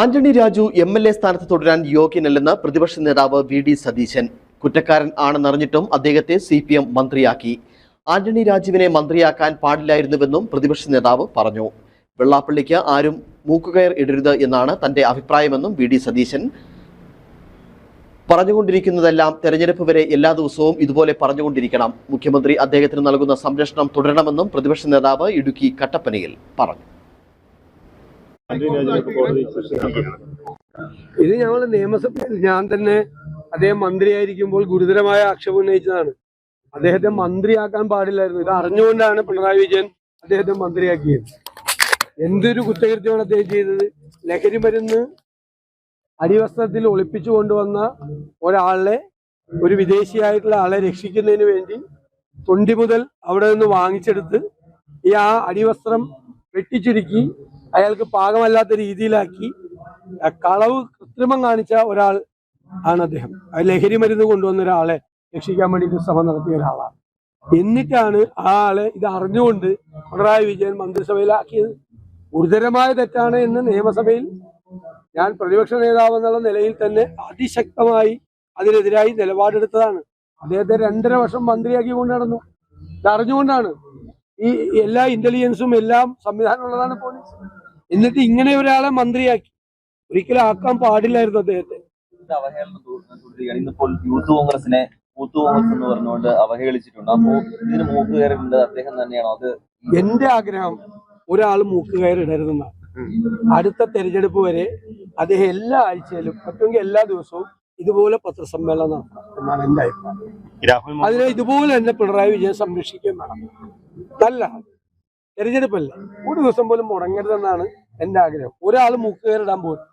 Antony Raju M L A സ്ഥാനത്ത് തുടരാൻ യോഗ്യനല്ലെന്ന് പ്രതിപക്ഷ നേതാവ് വി ഡി സതീശൻ. കുറ്റക്കാരൻ ആണെന്നറിഞ്ഞിട്ടും അദ്ദേഹത്തെ സി പി എം മന്ത്രിയാക്കി. ആന്റണി രാജുവിനെ മന്ത്രിയാക്കാൻ പാടില്ലായിരുന്നുവെന്നും പ്രതിപക്ഷ നേതാവ് പറഞ്ഞു. വെള്ളാപ്പള്ളിക്ക് ആരും മൂക്കുകയർ ഇടരുത് എന്നാണ് തന്റെ അഭിപ്രായമെന്നും വി ഡി സതീശൻ പറഞ്ഞുകൊണ്ടിരിക്കുന്നതെല്ലാം തെരഞ്ഞെടുപ്പ് വരെ എല്ലാ ദിവസവും ഇതുപോലെ പറഞ്ഞുകൊണ്ടിരിക്കണം. മുഖ്യമന്ത്രി അദ്ദേഹത്തിന് നൽകുന്ന സംരക്ഷണം തുടരണമെന്നും പ്രതിപക്ഷ നേതാവ് ഇടുക്കി കട്ടപ്പനയിൽ പറഞ്ഞു ആന്റണി രാജുവിനെ കോടതി ശിക്ഷിച്ചിരിക്കുകയാണ്. ഇത് ഞങ്ങൾ നിയമസഭയിൽ ഞാൻ തന്നെ അദ്ദേഹം മന്ത്രിയായിരിക്കുമ്പോൾ ഗുരുതരമായ ആക്ഷേപം ഉന്നയിച്ചതാണ്. അദ്ദേഹത്തെ മന്ത്രിയാക്കാൻ പാടില്ലായിരുന്നു. ഇത് അറിഞ്ഞുകൊണ്ടാണ് പിണറായി വിജയൻ അദ്ദേഹത്തെ മന്ത്രിയാക്കിയത്. എന്തൊരു കുറ്റകൃത്യമാണ് അദ്ദേഹം ചെയ്തത്? ലഹരി മരുന്ന് അടിവസ്ത്രത്തിൽ ഒളിപ്പിച്ചു കൊണ്ടുവന്ന ഒരാളെ ഒരു വിദേശിയായിട്ടുള്ള ആളെ രക്ഷിക്കുന്നതിന് വേണ്ടി തൊണ്ടി മുതൽ അവിടെ നിന്ന് വാങ്ങിച്ചെടുത്ത് ഈ ആ അടിവസ്ത്രം വെട്ടിച്ചുരുക്കി അയാൾക്ക് പാകമല്ലാത്ത രീതിയിലാക്കി കളവ് കൃത്രിമം കാണിച്ച ഒരാൾ ആണ് അദ്ദേഹം. ലഹരി മരുന്ന് കൊണ്ടുവന്ന ഒരാളെ രക്ഷിക്കാൻ വേണ്ടിയിട്ട് ശ്രമം നടത്തിയ ഒരാളാണ്. എന്നിട്ടാണ് ആ ആളെ ഇത് അറിഞ്ഞുകൊണ്ട് പിണറായി വിജയൻ മന്ത്രിസഭയിലാക്കിയത്. ഗുരുതരമായ തെറ്റാണ് എന്ന് നിയമസഭയിൽ ഞാൻ പ്രതിപക്ഷ നേതാവ് എന്നുള്ള നിലയിൽ തന്നെ അതിശക്തമായി അതിനെതിരായി നിലപാടെടുത്തതാണ്. അദ്ദേഹത്തെ രണ്ടര വർഷം മന്ത്രിയാക്കി കൊണ്ട് നടന്നു. ഇത് അറിഞ്ഞുകൊണ്ടാണ് ഈ എല്ലാ ഇന്റലിജൻസും എല്ലാം സംവിധാനമുള്ളതാണ് പോലീസ് എന്നിട്ട് ഇങ്ങനെ ഒരാളെ മന്ത്രിയാക്കി. ഒരിക്കലും ആക്കാൻ പാടില്ലായിരുന്നു അദ്ദേഹത്തെ. ഇന്നിപ്പോൾ യൂത്ത് കോൺഗ്രസിനെ യൂത്ത് കോൺഗ്രസ് എന്ന് പറഞ്ഞുകൊണ്ട് അവഹേളിച്ചിട്ടുണ്ട്. അപ്പോ ഇതിന് മൂക്ക് അദ്ദേഹം തന്നെയാണോ? അത് എന്റെ ആഗ്രഹം ഒരാൾ മൂക്ക് കയറിടരുതെന്നാണ് അടുത്ത തെരഞ്ഞെടുപ്പ് വരെ അദ്ദേഹം എല്ലാ ആഴ്ചയിലും പറ്റുമെങ്കിൽ എല്ലാ ദിവസവും ഇതുപോലെ പത്രസമ്മേളനം നടത്തണം എന്നാണ് എന്റെ അഭിപ്രായം. അതിനെ ഇതുപോലെ തന്നെ പിണറായി വിജയൻ സംരക്ഷിക്കുകയും വേണം. നല്ല തെരഞ്ഞെടുപ്പല്ലേ. ഒരു ദിവസം പോലും മുടങ്ങരുതെന്നാണ് എന്റെ ആഗ്രഹം. ഒരാൾ മൂക്കുകയറിടാൻ പോകും